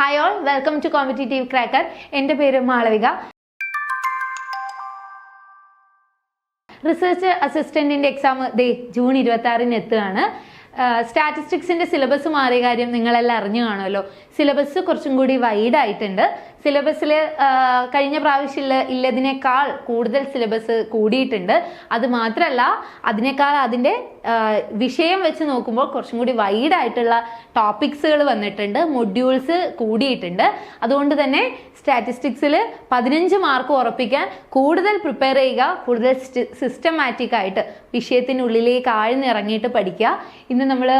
Hi all welcome to competitive cracker എന്റെ പേര് Malavika. Research അസിസ്റ്റന്റിന്റെ എക്സാം ദേ ജൂൺ ഇരുപത്തി ആറിന് എത്തുകയാണ് സ്റ്റാറ്റിസ്റ്റിക്സിന്റെ സിലബസ് മാറിയ കാര്യം നിങ്ങളെല്ലാം അറിഞ്ഞു കാണുമല്ലോ. സിലബസ് കുറച്ചും കൂടി വൈഡ് ആയിട്ടുണ്ട്. സിലബസിൽ കഴിഞ്ഞ പ്രാവശ്യം ഇല്ലതിനേക്കാൾ കൂടുതൽ സിലബസ് കൂടിയിട്ടുണ്ട്. അത് മാത്രമല്ല അതിനേക്കാൾ അതിന്റെ വിഷയം വെച്ച് നോക്കുമ്പോൾ കുറച്ചും കൂടി വൈഡ് ആയിട്ടുള്ള ടോപ്പിക്സുകൾ വന്നിട്ടുണ്ട് മൊഡ്യൂൾസ് കൂടിയിട്ടുണ്ട്. അതുകൊണ്ട് തന്നെ സ്റ്റാറ്റിസ്റ്റിക്സിൽ പതിനഞ്ച് മാർക്ക് ഉറപ്പിക്കാൻ കൂടുതൽ പ്രിപ്പയർ ചെയ്യുക കൂടുതൽ സിസ്റ്റമാറ്റിക് ആയിട്ട് വിഷയത്തിനുള്ളിലേക്ക് ആഴ്ന്നിറങ്ങിയിട്ട് പഠിക്കുക. ഇന്ന് നമ്മൾ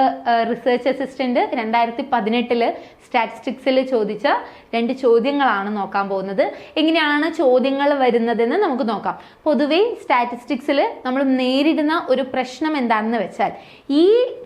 റിസർച്ച് അസിസ്റ്റന്റ് രണ്ടായിരത്തി പതിനെട്ടിൽ സ്റ്റാറ്റിസ്റ്റിക്സിൽ ചോദിച്ച രണ്ട് ചോദ്യങ്ങളാണ് നോക്കാൻ പോകുന്നത്. എങ്ങനെയാണ് ചോദ്യങ്ങൾ വരുന്നതെന്ന് നമുക്ക് നോക്കാം. പൊതുവെ സ്റ്റാറ്റിസ്റ്റിക്സിൽ നമ്മൾ നേരിടുന്ന ഒരു പ്രശ്നം എന്താണെന്ന് വെച്ചാൽ ഈ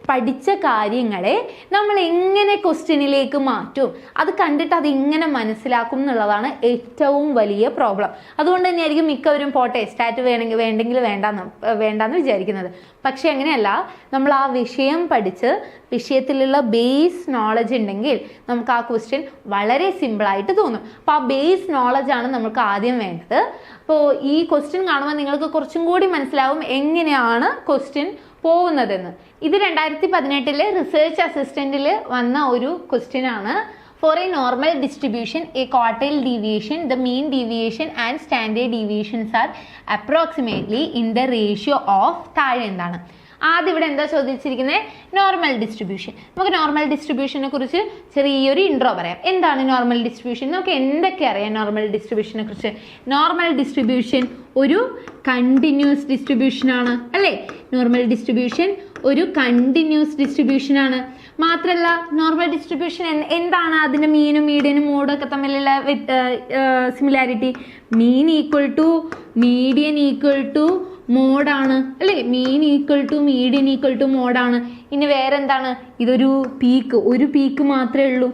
പഠിച്ച കാര്യങ്ങളെ നമ്മൾ എങ്ങനെ ക്വസ്റ്റ്യനിലേക്ക് മാറ്റും? അത് കണ്ടിട്ട് അത് എങ്ങനെ മനസ്സിലാക്കും എന്നുള്ളതാണ് ഏറ്റവും വലിയ പ്രോബ്ലം അതുകൊണ്ട് തന്നെയായിരിക്കും മിക്കവരും പോട്ടെ സ്റ്റാറ്റ് വേണമെങ്കിൽ വേണ്ടെങ്കിൽ വേണ്ടെന്ന് വേണ്ടാന്ന് വിചാരിക്കുന്നത്. പക്ഷെ അങ്ങനെയല്ല നമ്മൾ ആ വിഷയം പഠിച്ച് വിഷയത്തിലുള്ള ബേസ് നോളജ് ഉണ്ടെങ്കിൽ നമുക്ക് ആ ക്വസ്റ്റ്യൻ വളരെ സിമ്പിളായിട്ട് തോന്നും. അപ്പോൾ ആ ബേസ് നോളജ് ആണ് നമുക്ക് ആദ്യം വേണ്ടത്. അപ്പോൾ ഈ ക്വസ്റ്റ്യൻ കാണുമ്പോൾ നിങ്ങൾക്ക് കുറച്ചും കൂടി മനസ്സിലാവും എങ്ങനെയാണ് ക്വസ്റ്റ്യൻ പോകുന്നതെന്ന്. ഇത് രണ്ടായിരത്തി പതിനെട്ടിൽ റിസർച്ച് അസിസ്റ്റന്റിൽ വന്ന ഒരു ക്വസ്റ്റ്യൻ ആണ്. For a normal distribution a quartile deviation the mean deviation and standard deviations are approximately in the ratio of താഴെ എന്താണ്? ആദ്യം ഇവിടെ എന്താ ചോദിച്ചിരിക്കുന്നത് നോർമൽ ഡിസ്ട്രിബ്യൂഷൻ നമുക്ക് നോർമൽ ഡിസ്ട്രിബ്യൂഷനെ കുറിച്ച് ചെറിയൊരു ഇൻട്രോ പറയാം. എന്താണ് നോർമൽ ഡിസ്ട്രിബ്യൂഷൻ നമുക്ക് എന്തൊക്കെ അറിയാം നോർമൽ ഡിസ്ട്രിബ്യൂഷനെ കുറിച്ച്? നോർമൽ ഡിസ്ട്രിബ്യൂഷൻ ഒരു കണ്ടിന്യൂസ് ഡിസ്ട്രിബ്യൂഷൻ ആണ് അല്ലേ? നോർമൽ ഡിസ്ട്രിബ്യൂഷൻ ഒരു കണ്ടിന്യൂസ് ഡിസ്ട്രിബ്യൂഷൻ ആണ്. മാത്രമല്ല നോർമൽ ഡിസ്ട്രിബ്യൂഷൻ എന്താണ് അതിന്റെ മീനും മീഡിയനും മോഡും ഒക്കെ തമ്മിലുള്ള similarity mean equal to median equal to മോഡാണ്. അല്ലേ? Mean equal to median equal to മോഡാണ്. ഇനി വേറെ എന്താണ് ഇതൊരു പീക്ക് ഒരു പീക്ക് മാത്രമേ ഉള്ളൂ.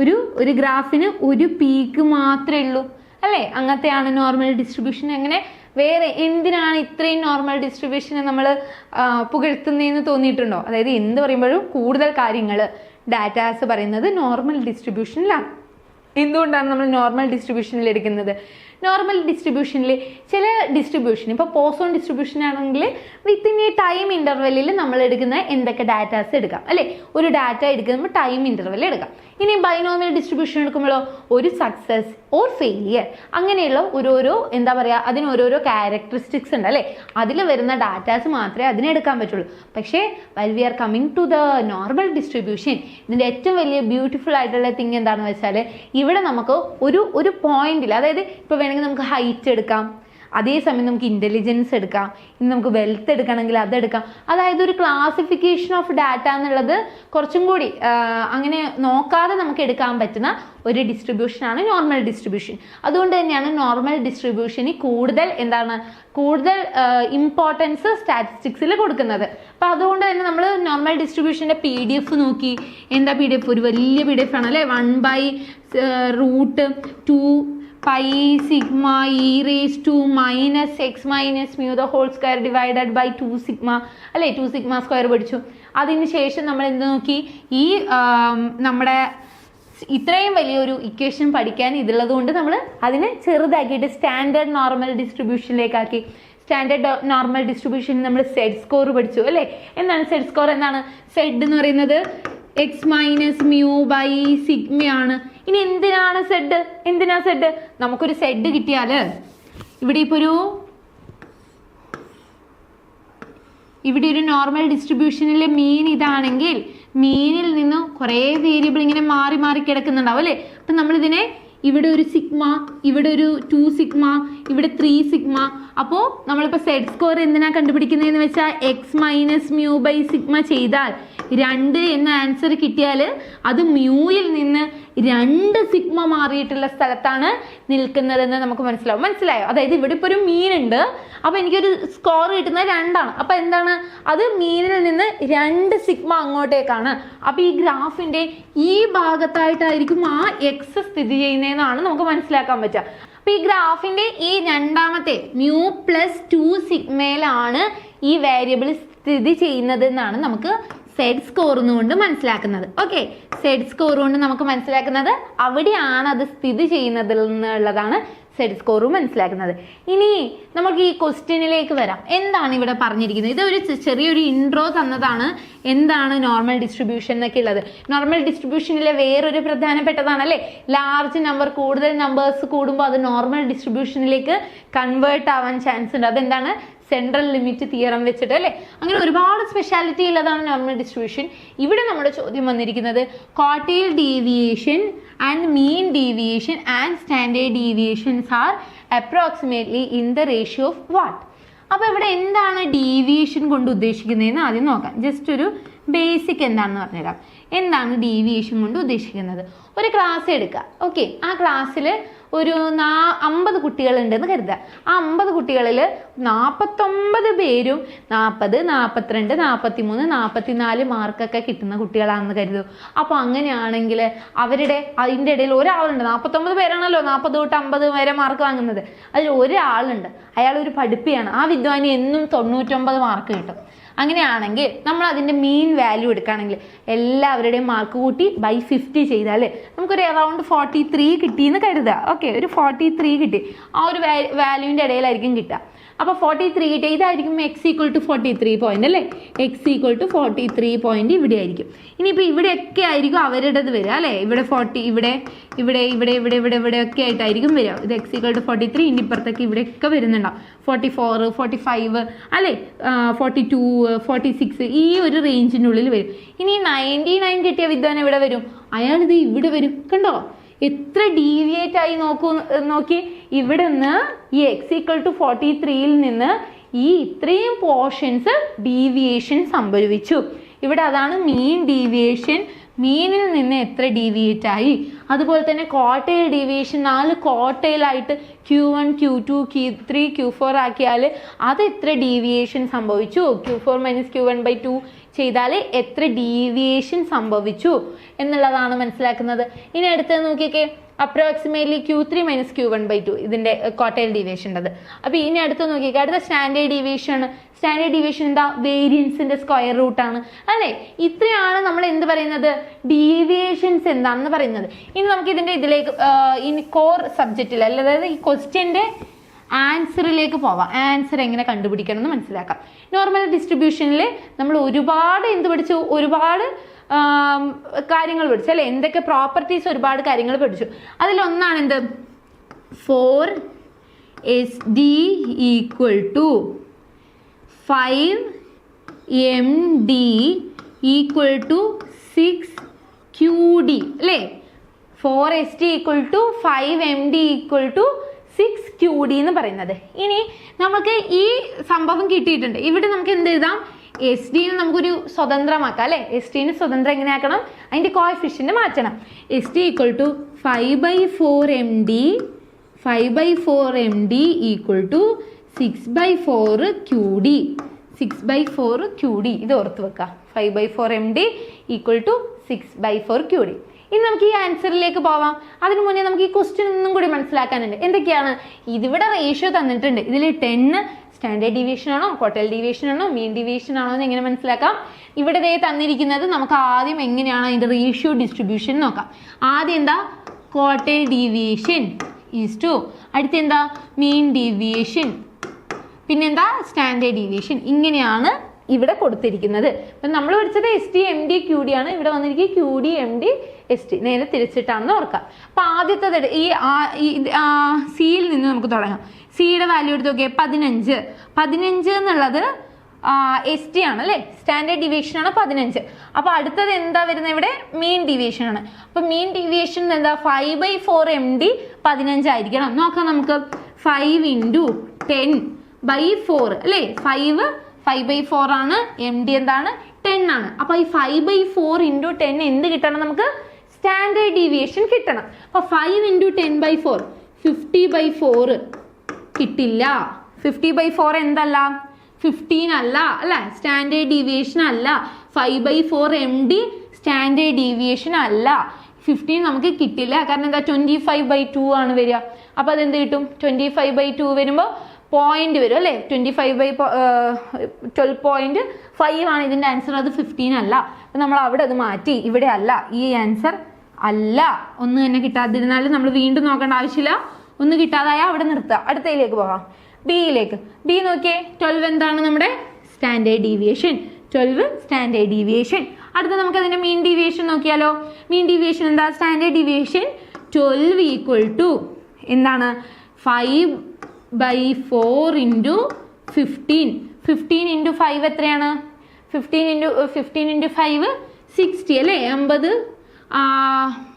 ഒരു ഒരു ഗ്രാഫിന് ഒരു പീക്ക് മാത്രമേ ഉള്ളൂ. അല്ലേ? അങ്ങനത്തെയാണ് നോർമൽ ഡിസ്ട്രിബ്യൂഷൻ അങ്ങനെ വേറെ എന്തിനാണ് ഇത്രയും നോർമൽ ഡിസ്ട്രിബ്യൂഷനെ നമ്മൾ പുകഴ്ത്തുന്നതെന്ന് തോന്നിയിട്ടുണ്ടോ? അതായത് എന്ത് പറയുമ്പോഴും കൂടുതൽ കാര്യങ്ങൾ ഡാറ്റാസ് പറയുന്നത് നോർമൽ ഡിസ്ട്രിബ്യൂഷനിലാണ് എന്തുകൊണ്ടാണ് നമ്മൾ നോർമൽ ഡിസ്ട്രിബ്യൂഷനിൽ എടുക്കുന്നത്? നോർമൽ ഡിസ്ട്രിബ്യൂഷനിൽ ചില ഡിസ്ട്രിബ്യൂഷൻ ഇപ്പോൾ പോസോൺ ഡിസ്ട്രിബ്യൂഷൻ ആണെങ്കിൽ വിത്തിൻ എ ടൈം ഇന്റർവെല്ലിൽ നമ്മൾ എടുക്കുന്ന എന്തൊക്കെ ഡാറ്റാസ് എടുക്കാം അല്ലേ? ഒരു ഡാറ്റ എടുക്കുമ്പോൾ ടൈം ഇന്റർവെൽ എടുക്കാം. ഇനി ബൈനോമിയൽ ഡിസ്ട്രിബ്യൂഷൻ എടുക്കുമ്പോഴോ? ഒരു സക്സസ് ഓർ ഫെയിലിയർ അങ്ങനെയുള്ള ഓരോരോ എന്താ പറയുക അതിന് ഓരോരോ ക്യാരക്ടറിസ്റ്റിക്സ് ഉണ്ട് അല്ലേ? അതിൽ വരുന്ന ഡാറ്റാസ് മാത്രമേ അതിനെടുക്കാൻ പറ്റുള്ളൂ. പക്ഷേ well we are coming to the normal distribution ഇതിന്റെ ഏറ്റവും വലിയ ബ്യൂട്ടിഫുൾ ആയിട്ടുള്ള തിങ് എന്താണെന്ന് വെച്ചാൽ ഇവിടെ നമുക്ക് ഒരു ഒരു പോയിന്റിൽ അതായത് ഇപ്പോൾ വേണമെങ്കിൽ നമുക്ക് ഹൈറ്റ് എടുക്കാം. അതേസമയം നമുക്ക് ഇന്റലിജൻസ് എടുക്കാം. ഇനി നമുക്ക് വെൽത്ത് എടുക്കണമെങ്കിൽ അതെടുക്കാം അതായത് ഒരു ക്ലാസിഫിക്കേഷൻ ഓഫ് ഡാറ്റ എന്നുള്ളത് കുറച്ചും കൂടി അങ്ങനെ നോക്കാതെ നമുക്ക് എടുക്കാൻ പറ്റുന്ന ഒരു ഡിസ്ട്രിബ്യൂഷനാണ് നോർമൽ ഡിസ്ട്രിബ്യൂഷൻ അതുകൊണ്ട് തന്നെയാണ് നോർമൽ ഡിസ്ട്രിബ്യൂഷന് കൂടുതൽ എന്താണ് കൂടുതൽ ഇമ്പോർട്ടൻസ് സ്റ്റാറ്റിസ്റ്റിക്സിൽ കൊടുക്കുന്നത്. അപ്പോൾ അതുകൊണ്ട് തന്നെ നമ്മൾ നോർമൽ ഡിസ്ട്രിബ്യൂഷന്റെ പി ഡി എഫ് നോക്കി. എന്താ പി ഡി എഫ് ഒരു വലിയ പി ഡി എഫ് ആണ് അല്ലേ one by root two pi sigma E raise to minus X minus mu the whole square divided by two sigma അല്ലേ? ടു സിഗ്മ സ്ക്വയർ പഠിച്ചു അതിന് ശേഷം നമ്മൾ എന്ത് നോക്കി? ഈ നമ്മുടെ ഇത്രയും വലിയൊരു ഇക്വേഷൻ പഠിക്കാൻ ഇതുള്ളത് കൊണ്ട് നമ്മൾ അതിനെ ചെറുതാക്കിയിട്ട് സ്റ്റാൻഡേർഡ് നോർമൽ ഡിസ്ട്രിബ്യൂഷനിലേക്കാക്കി സ്റ്റാൻഡേർഡ് നോർമൽ ഡിസ്ട്രിബ്യൂഷൻ നമ്മൾ സെഡ് സ്കോർ പഠിച്ചു അല്ലേ? എന്താണ് സെഡ് സ്കോർ എന്താണ്? സെഡ് എന്ന് പറയുന്നത് എക്സ് മൈനസ് മ്യൂ ബൈ സിഗ്മയാണ് ഇനി എന്തിനാണ് സെഡ് എന്തിനാ സെഡ് നമുക്കൊരു സെഡ് കിട്ടിയാൽ ഇവിടെ ഇപ്പൊ ഒരു ഇവിടെ ഒരു നോർമൽ ഡിസ്ട്രിബ്യൂഷനിലെ മീൻ ഇതാണെങ്കിൽ മീനിൽ നിന്ന് കുറേ വേരിയബിൾ ഇങ്ങനെ മാറി മാറി കിടക്കുന്നുണ്ടാവും അല്ലേ? അപ്പം നമ്മളിതിനെ ഇവിടെ ഒരു സിഗ്മ ഇവിടെ ഒരു ടു സിഗ്മ ഇവിടെ ത്രീ സിഗ്മ അപ്പോൾ നമ്മളിപ്പോൾ സെഡ് സ്കോർ എന്തിനാ കണ്ടുപിടിക്കുന്നതെന്ന് വെച്ചാൽ X minus mu by sigma ചെയ്താൽ രണ്ട് എന്ന ആൻസർ കിട്ടിയാൽ അത് മ്യൂയിൽ നിന്ന് രണ്ട് സിഗ്മ മാറിയിട്ടുള്ള സ്ഥലത്താണ് നിൽക്കുന്നതെന്ന് നമുക്ക് മനസ്സിലാവും. മനസ്സിലായോ? അതായത് ഇവിടെ ഇപ്പോൾ ഒരു മീനുണ്ട് അപ്പോൾ എനിക്കൊരു സ്കോർ കിട്ടുന്നത് രണ്ടാണ്. അപ്പോൾ എന്താണ്? അത് മീനിൽ നിന്ന് രണ്ട് സിഗ്മ അങ്ങോട്ടേക്കാണ്. അപ്പോൾ ഈ ഗ്രാഫിന്റെ ഈ ഭാഗത്തായിട്ടായിരിക്കും ആ എക്സ് സ്ഥിതി ചെയ്യുന്നതെന്നാണ് നമുക്ക് മനസ്സിലാക്കാൻ പറ്റുക. അപ്പോൾ ഈ ഗ്രാഫിന്റെ ഈ രണ്ടാമത്തെ മ്യൂ പ്ലസ് ടു സിഗ്മയിലാണ് ഈ വേരിയബിൾ സ്ഥിതി ചെയ്യുന്നത് എന്നാണ് നമുക്ക് സെഡ് സ്കോർ കൊണ്ട് മനസ്സിലാക്കുന്നത്. ഓക്കെ സെഡ് സ്കോർ കൊണ്ട് നമുക്ക് മനസ്സിലാക്കുന്നത് അവിടെയാണ് അത് സ്ഥിതി ചെയ്യുന്നതിൽ നിന്നുള്ളതാണ്. സെഡ് സ്കോർ മനസ്സിലാക്കുന്നത്. ഇനി നമുക്ക് ഈ ക്വസ്റ്റ്യനിലേക്ക് വരാം. എന്താണ് ഇവിടെ പറഞ്ഞിരിക്കുന്നത്? ഇത് ഒരു ചെറിയൊരു ഇൻട്രോ തന്നതാണ്. എന്താണ് നോർമൽ ഡിസ്ട്രിബ്യൂഷൻ എന്നൊക്കെ ഉള്ളത്. നോർമൽ ഡിസ്ട്രിബ്യൂഷനിലെ വേറൊരു പ്രധാനപ്പെട്ടതാണ് അല്ലേ? ലാർജ് നമ്പർ കൂടുതൽ നമ്പേഴ്സ് കൂടുമ്പോൾ അത് നോർമൽ ഡിസ്ട്രിബ്യൂഷനിലേക്ക് കൺവേർട്ട് ആവാൻ ചാൻസ് ഉണ്ട്. അതെന്താണ്? സെൻട്രൽ ലിമിറ്റ് തിയറം വെച്ചിട്ട് അല്ലേ? അങ്ങനെ ഒരുപാട് സ്പെഷ്യാലിറ്റി ഉള്ളതാണ് നോർമൽ ഡിസ്ട്രിബ്യൂഷൻ ഇവിടെ നമ്മുടെ ചോദ്യം വന്നിരിക്കുന്നത് quartile deviation and mean deviation and standard deviations are approximately in the ratio of what? അപ്പോൾ ഇവിടെ എന്താണ് ഡീവിയേഷൻ കൊണ്ട് ഉദ്ദേശിക്കുന്നതെന്ന് ആദ്യം നോക്കാം. ജസ്റ്റ് ഒരു ബേസിക് എന്താണെന്ന് പറഞ്ഞുതരാം. എന്താണ് ഡീവിയേഷൻ കൊണ്ട് ഉദ്ദേശിക്കുന്നത്? ഒരു ക്ലാസ് എടുക്കുക. ഓക്കെ ആ ക്ലാസ്സിൽ ഒരു നാ അമ്പത് കുട്ടികളുണ്ടെന്ന് കരുതുക. ആ അമ്പത് കുട്ടികളിൽ നാൽപ്പത്തൊമ്പത് പേരും നാൽപ്പത് നാൽപ്പത്തിരണ്ട് നാൽപ്പത്തി മൂന്ന് നാൽപ്പത്തി നാല് മാർക്കൊക്കെ കിട്ടുന്ന കുട്ടികളാണെന്ന് കരുതൂ അപ്പോൾ അങ്ങനെയാണെങ്കിൽ അവരുടെ അതിന്റെ ഇടയിൽ ഒരാളുണ്ട്. നാൽപ്പത്തൊമ്പത് പേരാണല്ലോ നാൽപ്പത് തൊട്ട് അമ്പത് വരെ മാർക്ക് വാങ്ങുന്നത്. അതിൽ ഒരാളുണ്ട്. അയാൾ ഒരു പഠിപ്പിയാണ്. ആ വിദ്വാനി എന്നും തൊണ്ണൂറ്റൊമ്പത് മാർക്ക് കിട്ടും. അങ്ങനെയാണെങ്കിൽ നമ്മൾ അതിന്റെ മീൻ വാല്യൂ എടുക്കുകയാണെങ്കിൽ എല്ലാവരുടെയും മാർക്ക് കൂട്ടി ബൈ ഫിഫ്റ്റി ചെയ്താൽ നമുക്കൊരു അറൗണ്ട് ഫോർട്ടി ത്രീ കിട്ടിയെന്ന് കരുതുക. ഓക്കെ ഒരു ഫോർട്ടി ത്രീ കിട്ടി. ആ ഒരു വാല്യൂവിന്റെ ഇടയിലായിരിക്കും കിട്ടുക. അപ്പോൾ ഫോർട്ടി ത്രീ കിട്ടിയ ഇതായിരിക്കും X equal to forty three point അല്ലേ? X equal to forty three point ഇവിടെ ആയിരിക്കും. ഇനിയിപ്പോൾ ഇവിടെയൊക്കെ ആയിരിക്കും അവരുടേത് വരിക അല്ലേ? ഇവിടെ ഫോർട്ടി ഇവിടെ ഇവിടെ ഇവിടെ ഇവിടെ ഇവിടെ ഇവിടെ ഒക്കെ ആയിട്ടായിരിക്കും വരിക. ഇത് X equal to forty three ഇനി ഇപ്പുറത്തേക്ക് ഇവിടെയൊക്കെ വരുന്നുണ്ടാവും. ഫോർട്ടി ഫോർ ഫോർട്ടി ഫൈവ് അല്ലേ? ഫോർട്ടി ടു ഫോർട്ടി സിക്സ് ഈ ഒരു റേഞ്ചിന്റെ ഉള്ളിൽ വരും. ഇനി നയന്റി നയൻ കിട്ടിയ വിദ്വാൻ എവിടെ വരും? അയാളിത് ഇവിടെ വരും. കണ്ടോ? എത്ര ഡീവിയേറ്റ് ആയി നോക്കൂ നോക്കി? ഇവിടെ നിന്ന് ഈ എക്സ് ഈക്വൽ ടു ഫോർട്ടി ത്രീയിൽ നിന്ന് ഈ ഇത്രയും പോർഷൻസ് ഡീവിയേഷൻ സംഭവിച്ചു. ഇവിടെ അതാണ് മീൻ ഡീവിയേഷൻ മീനിൽ നിന്ന് എത്ര ഡീവിയേറ്റ് ആയി? അതുപോലെ തന്നെ കോട്ടയിൽ ഡീവിയേഷൻ നാല് കോട്ടയിലായിട്ട് Q one Q two Q three Q four ആക്കിയാൽ അത് എത്ര ഡീവിയേഷൻ സംഭവിച്ചു? Q four minus Q one by two ചെയ്താൽ എത്ര ഡീവിയേഷൻ സംഭവിച്ചു? എന്നുള്ളതാണ് മനസ്സിലാക്കുന്നത്. ഇനി അടുത്തത് നോക്കിയൊക്കെ. Approximately Q three minus Q one by two ഇതിന്റെ ഡിവിഷൻ ഡീവിയേഷന്റെത് അപ്പോൾ ഇനി അടുത്ത് നോക്കിയൊക്കെ അടുത്ത സ്റ്റാൻഡേർഡ് ഡീവിയേഷൻ സ്റ്റാൻഡേർഡ് ഡീവിയേഷൻ എന്താ? വേരിയൻസിന്റെ സ്ക്വയർ റൂട്ടാണ് അല്ലേ? ഇത്രയാണ് നമ്മൾ എന്ത് പറയുന്നത്? ഡീവിയേഷൻസ് എന്താണെന്ന് പറയുന്നത്. ഇനി നമുക്ക് ഇതിന്റെ ഇതിലേക്ക് ഇനി കോർ സബ്ജക്റ്റിൽ അല്ല അതായത് ഈ ക്വസ്റ്റ്യന്റെ ആൻസറിലേക്ക് പോവാം. ആൻസർ എങ്ങനെ കണ്ടുപിടിക്കണം എന്ന് മനസ്സിലാക്കാം. നോർമൽ ഡിസ്ട്രിബ്യൂഷനിൽ നമ്മൾ ഒരുപാട് എന്ത് പഠിച്ചു? ഒരുപാട് കാര്യങ്ങൾ പഠിച്ചു. അല്ലെ? എന്തൊക്കെ പ്രോപ്പർട്ടീസ് ഒരുപാട് കാര്യങ്ങൾ പഠിച്ചു. അതിലൊന്നാണ് എന്ത്? Four S D equal to five M D equal to six Q D അല്ലേ? Four S T equal to five M D equal to six Q D എന്ന് പറയുന്നത്. ഇനി നമുക്ക് ഈ സംഭവം കിട്ടിയിട്ടുണ്ട്. ഇവിടെ നമുക്ക് എന്ത് എഴുതാം എസ് ഡിനെ നമുക്കൊരു സ്വതന്ത്രമാക്കാം അല്ലേ? എസ് ഡിനെ സ്വതന്ത്രം എങ്ങനെ ആക്കണം അതിന്റെ കോഫിഷ്യന്റ് മാറ്റണം. S T equal to five by four M D five by four M D equal to six by four Q D six by four Q D ഇത് ഓർത്ത് വെക്കുക five by four M D equal to six by four Q D ഇനി നമുക്ക് ഈ ആൻസറിലേക്ക് പോവാം. അതിനു മുന്നേ നമുക്ക് ഈ ക്വസ്റ്റ്യൻ ഒന്നും കൂടി മനസ്സിലാക്കാനുണ്ട്. എന്തൊക്കെയാണ്? ഇതിവിടെ റേഷ്യോ തന്നിട്ടുണ്ട്. ഇതിൽ ടെന്ന് സ്റ്റാൻഡേർഡ് ഡിവിഷൻ ആണോ ക്വാർട്ടൽ ഡിവിഷൻ ആണോ മീൻ ഡിവിഷൻ ആണോ എന്ന് എങ്ങനെ മനസ്സിലാക്കാം? ഇവിടെ ദേ തന്നിരിക്കുന്നത് നമുക്ക് ആദ്യം എങ്ങനെയാണ് അതിന്റെ റേഷ്യോ ഡിസ്ട്രിബ്യൂഷൻ നോക്കാം. ആദ്യം എന്താ? ക്വാർട്ടൽ ഡീവിയേഷൻ ഈസ് ടു അടുത്തെന്താ? മീൻ ഡീവിയേഷൻ പിന്നെന്താ? സ്റ്റാൻഡേർഡ് ഡീവിയേഷൻ ഇങ്ങനെയാണ് ഇവിടെ കൊടുത്തിരിക്കുന്നത്. അപ്പം നമ്മൾ പഠിച്ചത് S T M D Q D ആണ്. ഇവിടെ വന്നിരിക്കുക Q D M D S T നേരെ തിരിച്ചിട്ടാണെന്ന് ഓർക്കാം അപ്പം ആദ്യത്തെ ഈ സിയിൽ നിന്ന് നമുക്ക് തുടങ്ങാം. സിയുടെ വാല്യൂ എടുത്ത് നോക്കിയാൽ പതിനഞ്ച്. പതിനഞ്ച് എന്നുള്ളത് എസ് ടി ആണ് അല്ലേ? സ്റ്റാൻഡേർഡ് ഡിവിയേഷൻ ആണ് പതിനഞ്ച്. അപ്പോൾ അടുത്തത് എന്താ വരുന്നത് ഇവിടെ? മീൻ ഡിവിയേഷൻ ആണ്. അപ്പോൾ മീൻ ഡിവിയേഷൻ എന്താ? Five by four M D പതിനഞ്ചായിരിക്കണം നോക്കാം നമുക്ക്. Five into ten by four അല്ലേ? ഫൈവ് ഫൈവ് ബൈ ഫോർ ആണ് എം ഡി എന്താണ്? ടെൻ ആണ്. അപ്പോൾ ഈ five by four into ten എന്ത് കിട്ടണം നമുക്ക്? സ്റ്റാൻഡേർഡ് ഡീവിയേഷൻ കിട്ടണം. അപ്പോൾ five into ten by four fifty by four കിട്ടില്ല. ഫിഫ്റ്റി ബൈ ഫോർ എന്തല്ല? ഫിഫ്റ്റീൻ അല്ല അല്ല? സ്റ്റാൻഡേർഡ് ഡീവിയേഷൻ അല്ല. Five by four M D standard deviation അല്ല. ഫിഫ്റ്റീൻ നമുക്ക് കിട്ടില്ല. കാരണം എന്താ? ട്വന്റി ഫൈവ് ബൈ ടു ആണ് വരിക. അപ്പോൾ അതെന്ത് കിട്ടും? ട്വന്റി ഫൈവ് ബൈ ടു വരുമ്പോൾ പോയിന്റ് വരും അല്ലേ? Twenty five by twelve point five ആണ് ഇതിന്റെ ആൻസർ അത് ഫിഫ്റ്റീൻ അല്ല. അപ്പം നമ്മൾ അവിടെ അത് മാറ്റി. ഇവിടെ അല്ല. ഈ ആൻസർ അല്ല. ഒന്ന് തന്നെ കിട്ടാതിരുന്നാലും നമ്മൾ വീണ്ടും നോക്കേണ്ട ആവശ്യമില്ല. ഒന്ന് കിട്ടാതായ അവിടെ നിർത്തുക. അടുത്തയിലേക്ക് പോകാം. ബിയിലേക്ക് ബി നോക്കിയേ. ട്വൽവ് എന്താണ് നമ്മുടെ? Standard deviation twelve standard deviation അടുത്ത നമുക്ക് അതിന്റെ മീൻ ഡീവിയേഷൻ നോക്കിയാലോ. മീൻ ഡീവിയേഷൻ എന്താ? Standard deviation twelve equal to എന്താണ്? Five by four into fifteen fifteen into five എത്രയാണ്? Fifteen into fifteen into five sixty അല്ലേ? അമ്പത്.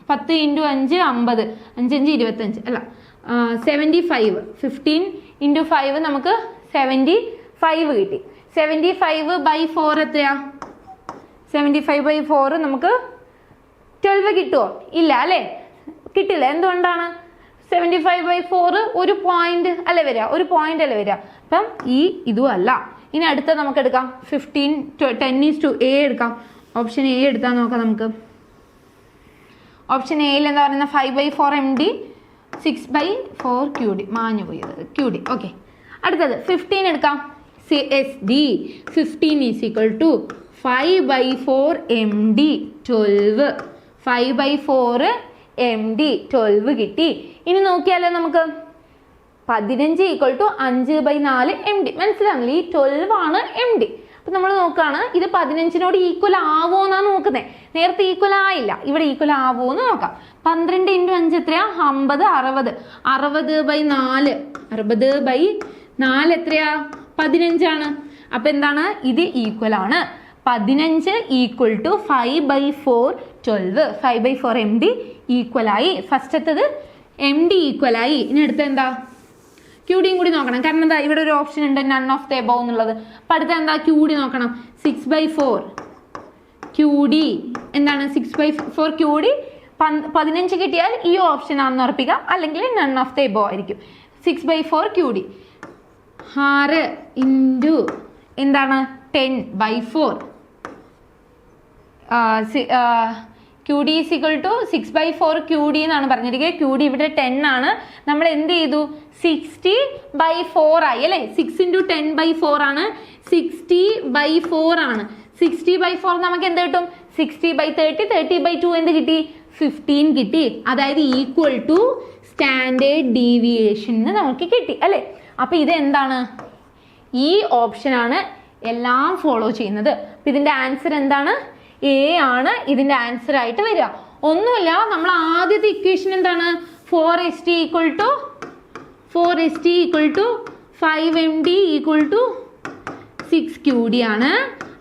പത്ത് ഇന്റു അഞ്ച് അമ്പത്. അഞ്ചഞ്ച് ഇരുപത്തഞ്ച്. അല്ല seventy five fifteen into five നമുക്ക് സെവന്റി ഫൈവ് കിട്ടി. സെവന്റി ഫൈവ് ബൈ ഫോർ എത്രയാ? സെവന്റി ഫൈവ് ബൈ ഫോർ നമുക്ക് ട്വൽവ് കിട്ടുമോ ഇല്ല അല്ലേ? കിട്ടില്ല. എന്തുകൊണ്ടാണ്? സെവന്റി ഫൈവ് ബൈ ഫോർ ഒരു പോയിന്റ് അല്ലേ വരിക? ഒരു പോയിന്റ് അല്ലേ വരിക. അപ്പം ഈ ഇതും അല്ല. ഇനി അടുത്ത നമുക്ക് എടുക്കാം. Fifteen ten is to A എടുക്കാം. ഓപ്ഷൻ എ എടുത്താൽ നോക്കാം നമുക്ക്. ഓപ്ഷൻ എയിൽ എന്താ പറയുന്നത് five by four M D six by four Q D മാഞ്ഞു പോയത് ക്യൂ ഡി ഓക്കെ അടുത്തത്. ഫിഫ്റ്റീൻ എടുക്കാം. C S D fifteen is equal to five by four M D twelve five by four M D twelve കിട്ടി. ഇനി നോക്കിയാലോ നമുക്ക്? പതിനഞ്ച് equal to അഞ്ച് ബൈ നാല് എം ഡി മനസ്സിലാകുന്നില്ല ഈ ട്വൽവ് ആണ് എം ഡി അപ്പൊ നമ്മൾ നോക്കുകയാണ് ഇത് പതിനഞ്ചിനോട് ഈക്വൽ ആവോ എന്നാണ് നോക്കുന്നത് നേരത്തെ ഈക്വൽ ആയില്ല. ഇവിടെ ഈക്വൽ ആവോ എന്ന് നോക്കാം. പന്ത്രണ്ട് ഇന്റു അഞ്ച് എത്രയാ? അമ്പത് അറുപത്. അറുപത് ബൈ നാല്. അറുപത് ബൈ നാല് എത്രയാ? പതിനഞ്ചാണ്. അപ്പൊ എന്താണ്? ഇത് ഈക്വൽ ആണ്. പതിനഞ്ച് equal to five by four twelve five by four M D equal ആയി. ഫസ്റ്റത്തത് എം ഡി ഈക്വൽ ആയി. ഇനി അടുത്ത എന്താ? ക്യൂ ഡിയും കൂടി നോക്കണം. കാരണം എന്താ? ഇവിടെ ഒരു ഓപ്ഷൻ ഉണ്ട് നൺ ഓഫ് ദ എബോ എന്നുള്ളത്. അപ്പം അടുത്ത എന്താ? ക്യൂ ഡി നോക്കണം. Six by four Q D എന്താണ്? Six by four Q D പതിനഞ്ച് കിട്ടിയാൽ ഈ ഓപ്ഷൻ ആണെന്ന് ഉറപ്പിക്കാം അല്ലെങ്കിൽ നൺ ഓഫ് ദ എബോ ആയിരിക്കും. Six by four Q D ആറ് ഇന്റു എന്താണ്? Ten by four Q D is equal to six by four Q D എന്നാണ് പറഞ്ഞിരിക്കുന്നത്. ക്യു ഡി ഇവിടെ ടെൻ ആണ്. നമ്മൾ എന്ത് ചെയ്തു? സിക്സ്റ്റി ബൈ ഫോർ ആയി അല്ലേ? Six into ten by four ആണ്. സിക്സ്റ്റി ബൈ ഫോർ ആണ്. സിക്സ്റ്റി ബൈ ഫോർ നമുക്ക് എന്ത് കിട്ടും? Sixty by thirty thirty by two എന്ത് കിട്ടി? ഫിഫ്റ്റീൻ കിട്ടി. അതായത് ഈക്വൽ ടു സ്റ്റാൻഡേർഡ് ഡീവിയേഷൻ നമുക്ക് കിട്ടി അല്ലേ? അപ്പോൾ ഇത് എന്താണ്? ഈ ഓപ്ഷനാണ് എല്ലാം ഫോളോ ചെയ്യുന്നത്. അപ്പം ഇതിന്റെ ആൻസർ എന്താണ്? എ ആണ് ഇതിന്റെ ആൻസർ ആയിട്ട് വരിക. ഒന്നുമില്ല നമ്മൾ ആദ്യത്തെ ഇക്വേഷൻ എന്താണ്? Four S T equal to four S T equal to five M D equal to six Q D ആണ്.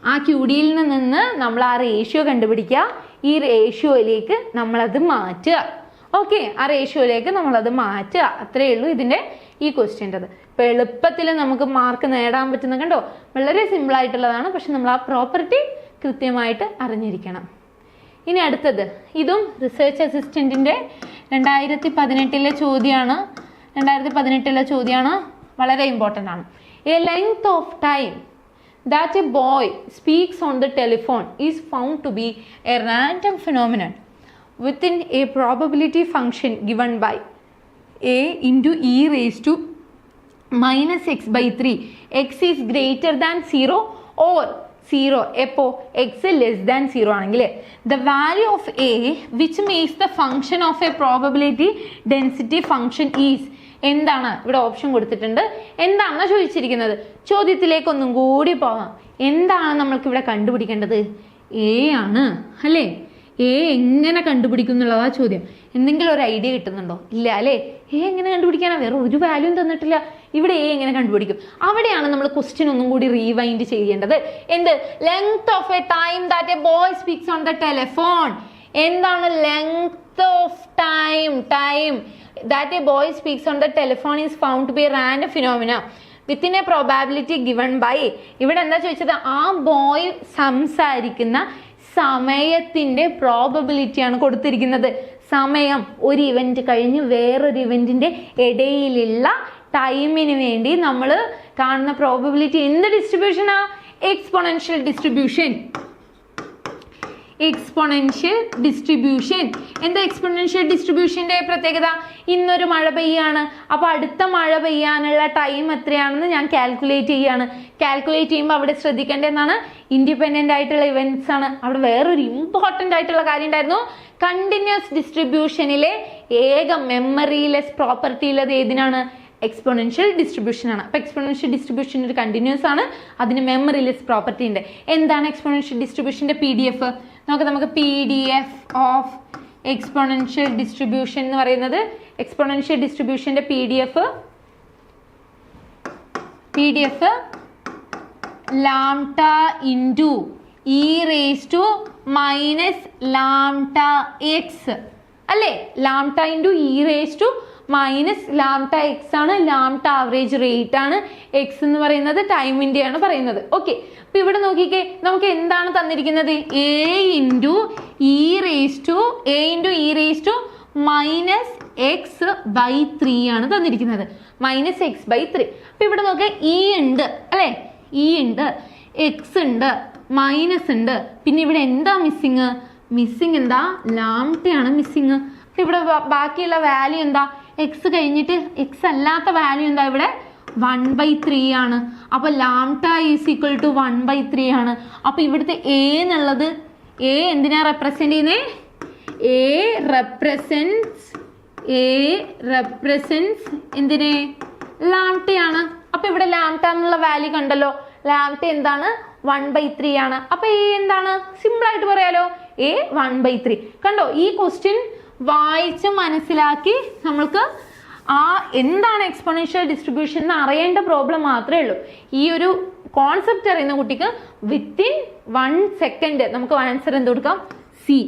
ആ ക്യൂ ഡിയിൽ നിന്ന് നമ്മൾ ആ റേഷ്യോ കണ്ടുപിടിക്കുക. ഈ റേഷ്യോയിലേക്ക് നമ്മളത് മാറ്റുക. ഓക്കെ ആ റേഷ്യോയിലേക്ക് നമ്മളത് മാറ്റുക. അത്രയേ ഉള്ളൂ ഇതിന്റെ ഈ ക്വസ്റ്റ്യന്റെത് ഇപ്പം എളുപ്പത്തിൽ നമുക്ക് മാർക്ക് നേടാൻ പറ്റുന്ന കണ്ടോ? വളരെ സിമ്പിളായിട്ടുള്ളതാണ് പക്ഷെ നമ്മൾ ആ പ്രോപ്പർട്ടി കൃത്യമായിട്ട് അറിഞ്ഞിരിക്കണം ഇനി അടുത്തത് ഇതും റിസർച്ച് അസിസ്റ്റന്റിന്റെ രണ്ടായിരത്തി പതിനെട്ടിലെ ചോദ്യമാണ് രണ്ടായിരത്തി പതിനെട്ടിലെ ചോദ്യമാണ് വളരെ ഇമ്പോർട്ടന്റ് ആണ് a length of time that a boy speaks on the telephone is found to be a random phenomenon within a probability function given by a into e raised to minus x by 3 x is greater than 0 or 0 എപ്പോ? X less than zero ആണെങ്കിൽ the value of a which makes the function of a probability density function is എന്താണ്? ഇവിടെ option കൊടുത്തിട്ടുണ്ട്. എന്താണെന്ന് ചോദിച്ചിരിക്കുന്നത്? ചോദ്യത്തിലേക്കൊന്നും കൂടി പോവാം. എന്താണ് നമ്മൾക്ക് ഇവിടെ കണ്ടുപിടിക്കേണ്ടത്? എ ആണ്. അല്ലേ? എ എങ്ങനെ കണ്ടുപിടിക്കും എന്നുള്ളതാ ചോദ്യം. എന്തെങ്കിലും ഒരു ഐഡിയ കിട്ടുന്നുണ്ടോ? ഇല്ല അല്ലേ? എ എങ്ങനെ കണ്ടുപിടിക്കാനാ? വേറെ ഒരു വാല്യൂം തന്നിട്ടില്ല. ഇവിടെ എ എങ്ങനെ കണ്ടുപിടിക്കും? അവിടെയാണ് നമ്മൾ ക്വസ്റ്റ്യൻ ഒന്നും കൂടി റീവൈൻഡ് ചെയ്യേണ്ടത്. എന്ത്? Length of a time that a boy speaks on the telephone എന്താണ് length of time time that a boy speaks on the telephone is found to be random phenomena within a probability given by ഇവിടെ എന്താ ചോദിച്ചത്? ആ boy സംസാരിക്കുന്ന സമയത്തിന്റെ probability ആണ് കൊടുത്തിരിക്കുന്നത്. സമയം ഒരു ഇവന്റ് കഴിഞ്ഞ് വേറൊരു ഇവന്റിന്റെ ഇടയിലുള്ള ടൈമിന് വേണ്ടി നമ്മൾ കാണുന്ന പ്രോബബിലിറ്റി എന്ത് ഡിസ്ട്രിബ്യൂഷനാ എക്സ്പൊണൻഷ്യൽ ഡിസ്ട്രിബ്യൂഷൻ എക്സ്പൊണൻഷ്യൽ ഡിസ്ട്രിബ്യൂഷൻ എന്താ എക്സ്പൊണൻഷ്യൽ ഡിസ്ട്രിബ്യൂഷന്റെ പ്രത്യേകത? ഇന്നൊരു മഴ പെയ്യാണ്. അപ്പോൾ അടുത്ത മഴ പെയ്യാനുള്ള ടൈം എത്രയാണെന്ന് ഞാൻ കാൽക്കുലേറ്റ് ചെയ്യുകയാണ് കാൽക്കുലേറ്റ് ചെയ്യുമ്പോൾ അവിടെ ശ്രദ്ധിക്കേണ്ടതെന്നാണ് ഇൻഡിപെൻഡന്റ് ആയിട്ടുള്ള ഇവന്റ്സ് ആണ്. അവിടെ വേറൊരു ഇമ്പോർട്ടന്റ് ആയിട്ടുള്ള കാര്യം ഉണ്ടായിരുന്നു. കണ്ടിന്യൂസ് ഡിസ്ട്രിബ്യൂഷനിലെ ഏക മെമ്മറിയിലെസ് പ്രോപ്പർട്ടി ഉള്ളത് ഏതിനാണ്? എക്സ്പൊണൻഷ്യൽ ഡിസ്ട്രിബ്യൂഷൻ ആണ്. അപ്പോൾ എക്സ്പൊണൻഷ്യൽ ഡിസ്ട്രിബ്യൂഷൻ ഒരു കണ്ടിന്യൂസ് ആണ്. അതിന് മെമ്മറിലെസ് പ്രോപ്പർട്ടി ഉണ്ട്. എന്താണ് എക്സ്പൊണൻഷ്യൽ ഡിസ്ട്രിബ്യൂഷന്റെ പി ഡി എഫ് നമുക്ക് നമുക്ക് P D F of exponential distribution എന്ന് പറയുന്നത് exponential ഡിസ്ട്രിബ്യൂഷന്റെ P D F P D F lambda into e raise to minus lambda x അല്ലേ? Lambda into e raise to minus lambda x ആണ് lambda average rate ആണ് X എന്ന് പറയുന്നത് ടൈമിന്റെ ആണ് പറയുന്നത്. ഓക്കെ അപ്പൊ ഇവിടെ നോക്കിക്കേ നമുക്ക് എന്താണ് തന്നിരിക്കുന്നത്? A into e raise to a into e raise to minus x by three ആണ് തന്നിരിക്കുന്നത്. മൈനസ് എക്സ് ബൈ ത്രീ അപ്പൊ ഇവിടെ നോക്കുക ഇ ഉണ്ട് അല്ലേ? ഇ ഉണ്ട് എക്സ് ഉണ്ട് മൈനസ് ഉണ്ട്. പിന്നെ ഇവിടെ എന്താ മിസ്സിങ് മിസ്സിങ് എന്താ? ലാംട്ടയാണ് മിസ്സിങ് ഇവിടെ ബാക്കിയുള്ള വാല്യൂ എന്താ? എക്സ് കഴിഞ്ഞിട്ട് എക്സ് അല്ലാത്ത വാല്യൂ എന്താ ഇവിടെ? വൺ ബൈ ത്രീ ആണ്. അപ്പോൾ lambda is equal to one by three ആണ്. അപ്പോൾ ഇവിടുത്തെ എ എന്നുള്ളത് എ എന്തിനാ റെപ്രസെന്റ് ചെയ്യുന്നത് എ റെപ്രസെൻസ് എ റെപ്രസെൻസ് എന്തിനെ? ലാംട്ടയാണ് അപ്പോൾ ഇവിടെ ലാംട്ട എന്നുള്ള വാല്യൂ കണ്ടല്ലോ. ലാംട്ട എന്താണ്? വൺ ബൈ ത്രീ ആണ്. അപ്പോൾ എ എന്താണ്? സിമ്പിൾ ആയിട്ട് പറയാലോ. എ വൺ ബൈ ത്രീ കണ്ടോ? ഈ ക്വസ്റ്റ്യൻ വായിച്ച് മനസ്സിലാക്കി നമ്മൾക്ക് ആ എന്താണ് എക്സ്പൊണൻഷ്യൽ ഡിസ്ട്രിബ്യൂഷൻ എന്ന് അറിയേണ്ട പ്രോബ്ലം മാത്രമേ ഉള്ളൂ. ഈ ഒരു കോൺസെപ്റ്റ് അറിയുന്ന കുട്ടിക്ക് വിത്തിൻ വൺ സെക്കൻഡ് നമുക്ക് ആൻസർ എന്ത് കൊടുക്കാം? C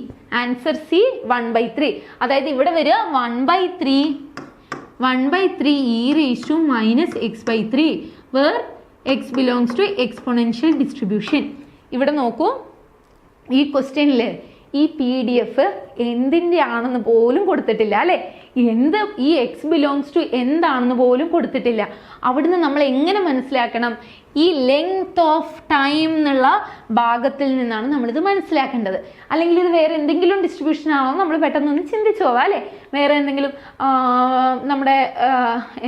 answer C one by three അതായത് ഇവിടെ വരിക one by three one by three e raise to minus x by three where x belongs to exponential distribution ഇവിടെ നോക്കൂ. ഈ ക്വസ്റ്റ്യനിൽ ഈ പി ഡി എഫ് എന്തിന്റെ ആണെന്ന് പോലും കൊടുത്തിട്ടില്ല അല്ലേ? എന്ത് ഈ എക്സ് ബിലോങ്സ് ടു എന്താണെന്ന് പോലും കൊടുത്തിട്ടില്ല. അവിടുന്ന് നമ്മൾ എങ്ങനെ മനസ്സിലാക്കണം? ഈ ലെങ്ത് ഓഫ് ടൈം എന്നുള്ള ഭാഗത്തിൽ നിന്നാണ് നമ്മളിത് മനസ്സിലാക്കേണ്ടത്. അല്ലെങ്കിൽ ഇത് വേറെ എന്തെങ്കിലും ഡിസ്ട്രിബ്യൂഷൻ ആണോ നമ്മൾ പെട്ടെന്നൊന്ന് ചിന്തിച്ചു പോവാം അല്ലേ? വേറെ എന്തെങ്കിലും നമ്മുടെ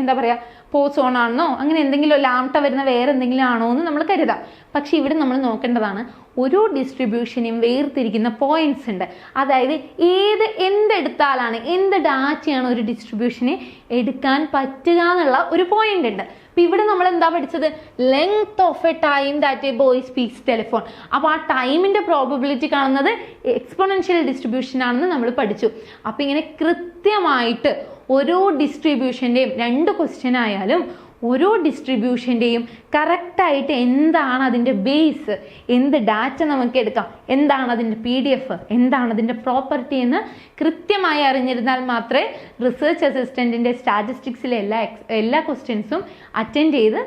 എന്താ പറയുക പോസോൺ ആണെന്നോ അങ്ങനെ എന്തെങ്കിലും ലാംട്ട വരുന്ന വേറെ എന്തെങ്കിലും ആണോ എന്ന് നമ്മൾ കരുതാം. പക്ഷെ ഇവിടെ നമ്മൾ നോക്കേണ്ടതാണ് ഓരോ ഡിസ്ട്രിബ്യൂഷനെയും വേർതിരിക്കുന്ന പോയിന്റ്സ് ഉണ്ട്. അതായത് ഏത് എന്തെടുത്താലാണ് എന്ത് ഡാറ്റയാണ് ഒരു ഡിസ്ട്രിബ്യൂഷനെ എടുക്കാൻ പറ്റുക എന്നുള്ള ഒരു പോയിന്റ് ഉണ്ട്. അപ്പോൾ ഇവിടെ നമ്മൾ എന്താ പഠിച്ചത്? Length of a time that a boy speaks telephone അപ്പോൾ ആ ടൈമിന്റെ പ്രോബബിലിറ്റി കാണുന്നത് എക്സ്പൊണൻഷ്യൽ ഡിസ്ട്രിബ്യൂഷൻ ആണെന്ന് നമ്മൾ പഠിച്ചു. അപ്പൊ ഇങ്ങനെ കൃത്യമായിട്ട് ഓരോ ഡിസ്ട്രിബ്യൂഷന്റെയും രണ്ട് ക്വസ്റ്റ്യൻ ആയാലും ഓരോ ഡിസ്ട്രിബ്യൂഷന്റെയും കറക്റ്റായിട്ട് എന്താണ് അതിന്റെ ബേസ് എന്ത് ഡാറ്റ നമുക്ക് എടുക്കാം എന്താണ് അതിന്റെ പി ഡി എഫ് എന്താണ് അതിന്റെ പ്രോപ്പർട്ടി എന്ന് കൃത്യമായി അറിഞ്ഞിരുന്നാൽ മാത്രമേ റിസർച്ച് അസിസ്റ്റന്റിന്റെ സ്റ്റാറ്റിസ്റ്റിക്സിലെ എല്ലാ എക്സ് എല്ലാ ക്വസ്റ്റ്യൻസും അറ്റൻഡ് ചെയ്ത്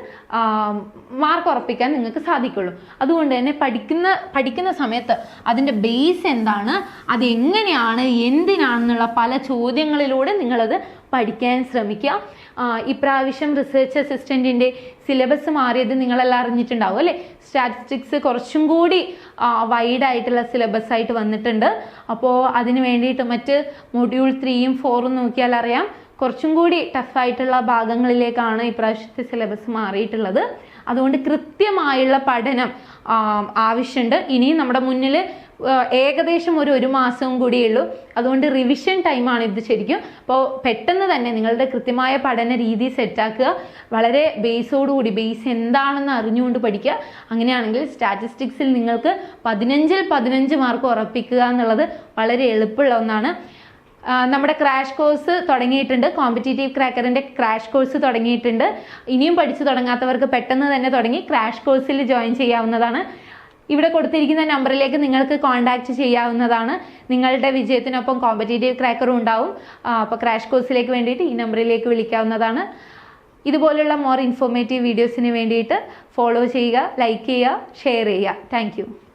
മാർക്ക് ഉറപ്പിക്കാൻ നിങ്ങൾക്ക് സാധിക്കുള്ളൂ. അതുകൊണ്ട് തന്നെ പഠിക്കുന്ന പഠിക്കുന്ന സമയത്ത് അതിന്റെ ബേസ് എന്താണ് അത് എങ്ങനെയാണ് എന്തിനാണെന്നുള്ള പല ചോദ്യങ്ങളിലൂടെ നിങ്ങളത് പഠിക്കാൻ ശ്രമിക്കുക. ഇപ്രാവശ്യം റിസർച്ച് അസിസ്റ്റന്റിന്റെ സിലബസ് മാറിയത് നിങ്ങളെല്ലാം അറിഞ്ഞിട്ടുണ്ടാവും അല്ലേ? സ്റ്റാറ്റിസ്റ്റിക്സ് കുറച്ചും കൂടി വൈഡ് ആയിട്ടുള്ള സിലബസ് ആയിട്ട് വന്നിട്ടുണ്ട്. അപ്പോൾ അതിന് വേണ്ടിയിട്ട് മറ്റ് മൊഡ്യൂൾ ത്രീയും ഫോറും നോക്കിയാൽ അറിയാം. കുറച്ചും കൂടി ടഫായിട്ടുള്ള ഭാഗങ്ങളിലേക്കാണ് ഇപ്രാവശ്യത്തെ സിലബസ് മാറിയിട്ടുള്ളത്. അതുകൊണ്ട് കൃത്യമായുള്ള പഠനം ആവശ്യമുണ്ട്. ഇനിയും നമ്മുടെ മുന്നിൽ ഏകദേശം ഒരു ഒരു മാസവും കൂടിയേ ഉള്ളൂ. അതുകൊണ്ട് റിവിഷൻ ടൈമാണ് ഇത് ശരിക്കും. അപ്പോൾ പെട്ടെന്ന് തന്നെ നിങ്ങളുടെ കൃത്യമായ പഠന രീതി സെറ്റാക്കുക വളരെ ബേസോടുകൂടി ബേസ് എന്താണെന്ന് അറിഞ്ഞുകൊണ്ട് പഠിക്കുക. അങ്ങനെയാണെങ്കിൽ സ്റ്റാറ്റിസ്റ്റിക്സിൽ നിങ്ങൾക്ക് പതിനഞ്ചിൽ പതിനഞ്ച് മാർക്ക് ഉറപ്പിക്കുക എന്നുള്ളത് വളരെ എളുപ്പമുള്ള ഒന്നാണ്. നമ്മുടെ ക്രാഷ് കോഴ്സ് തുടങ്ങിയിട്ടുണ്ട്. കോമ്പറ്റേറ്റീവ് ക്രാക്കറിന്റെ ക്രാഷ് കോഴ്സ് തുടങ്ങിയിട്ടുണ്ട്. ഇനിയും പഠിച്ചു തുടങ്ങാത്തവർക്ക് പെട്ടെന്ന് തന്നെ തുടങ്ങി ക്രാഷ് കോഴ്സിൽ ജോയിൻ ചെയ്യാവുന്നതാണ്. ഇവിടെ കൊടുത്തിരിക്കുന്ന നമ്പറിലേക്ക് നിങ്ങൾക്ക് കോൺടാക്റ്റ് ചെയ്യാവുന്നതാണ്. നിങ്ങളുടെ വിജയത്തിനൊപ്പം കോമ്പറ്റേറ്റീവ് ക്രാക്കറും ഉണ്ടാവും. അപ്പോൾ ക്രാഷ് കോഴ്സിലേക്ക് വേണ്ടിയിട്ട് ഈ നമ്പറിലേക്ക് വിളിക്കാവുന്നതാണ്. ഇതുപോലുള്ള മോർ ഇൻഫോർമേറ്റീവ് വീഡിയോസിന് വേണ്ടിയിട്ട് ഫോളോ ചെയ്യുക ലൈക്ക് ചെയ്യുക ഷെയർ ചെയ്യുക. താങ്ക്